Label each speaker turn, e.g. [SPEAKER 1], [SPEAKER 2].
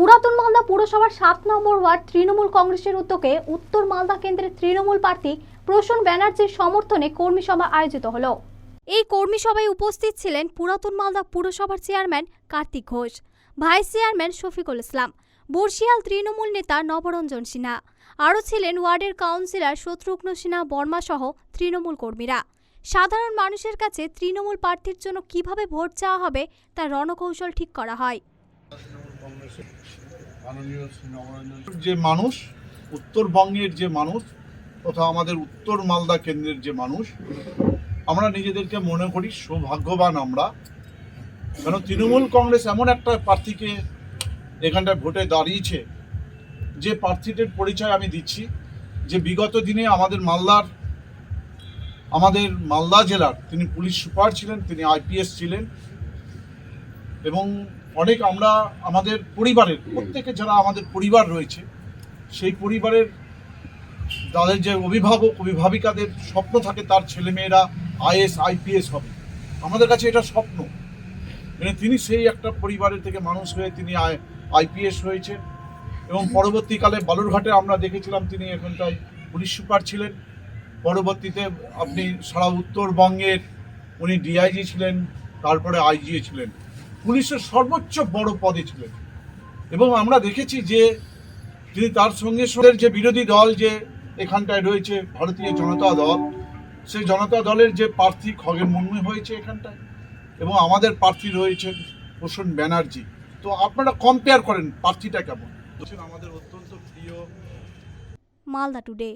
[SPEAKER 1] পুরাতন মালদা পুরসভার সাত নম্বর ওয়ার্ড তৃণমূল কংগ্রেসের উদ্যোগে উত্তর মালদা কেন্দ্রের তৃণমূল প্রার্থী প্রসূন ব্যানার্জির সমর্থনে কর্মী সভা আয়োজিত হলো। এই কর্মী সভায় উপস্থিত ছিলেন পুরাতন মালদা পুরসভার chairman Kartik Ghosh, vice chairman Shafiqul Islam, বর্ষিয়াল Trinamool নেতা নবরঞ্জন সিনহা, আরও ছিলেন ওয়ার্ডের কাউন্সিলর শত্রুঘ্ন সিনহা বর্মা সহ তৃণমূল কর্মীরা। সাধারণ মানুষের কাছে তৃণমূল প্রার্থীর জন্য কীভাবে ভোট চাওয়া হবে তার রণকৌশল ঠিক করা হয়।
[SPEAKER 2] যে মানুষ, উত্তরবঙ্গের যে মানুষ, তথা আমাদের উত্তর মালদা কেন্দ্রের যে মানুষ, আমরা নিজেদেরকে মনে করি সৌভাগ্যবান আমরা। কেন তৃণমূল কংগ্রেস এমন একটা প্রার্থীকে এখানটায় ভোটে দাঁড়িয়েছে, যে প্রার্থীদের পরিচয় আমি দিচ্ছি, যে বিগত দিনে আমাদের মালদার, আমাদের মালদা জেলার তিনি পুলিশ সুপার ছিলেন, তিনি আইপিএস ছিলেন, এবং অনেক আমরা আমাদের পরিবারের প্রত্যেকে যারা আমাদের পরিবার রয়েছে, সেই পরিবারের তাদের যে অভিভাবক, অভিভাবিকাদের স্বপ্ন থাকে তার ছেলেমেয়েরা আইএস, আইপিএস হবে। আমাদের কাছে এটা স্বপ্ন। মানে তিনি সেই একটা পরিবারের থেকে মানুষ হয়ে তিনি আইপিএস হয়েছে এবং পরবর্তীকালে বালুরঘাটে আমরা দেখেছিলাম তিনি এখানটায় পুলিশ সুপার ছিলেন। পরবর্তীতে আপনি সারা উত্তরবঙ্গের উনি ডিআইজি ছিলেন, তারপরে আইজিএ ছিলেন। পুলিশের সর্বোচ্চ বড় পদে ছিলেন। এবং আমরা দেখেছি যে তিনি তার সঙ্গে সঙ্গে যে বিরোধী দল যে এখানটায় রয়েছে, ভারতীয় জনতা দল, সেই জনতা দলের যে প্রার্থী খগেন মুর্মু হয়েছে এখানটায়, এবং আমাদের প্রার্থী রয়েছেন প্রসূন ব্যানার্জি। তো আপনারা কম্পেয়ার করেন প্রার্থীটা কেমন? আমাদের অত্যন্ত প্রিয়
[SPEAKER 1] মালদা টুডে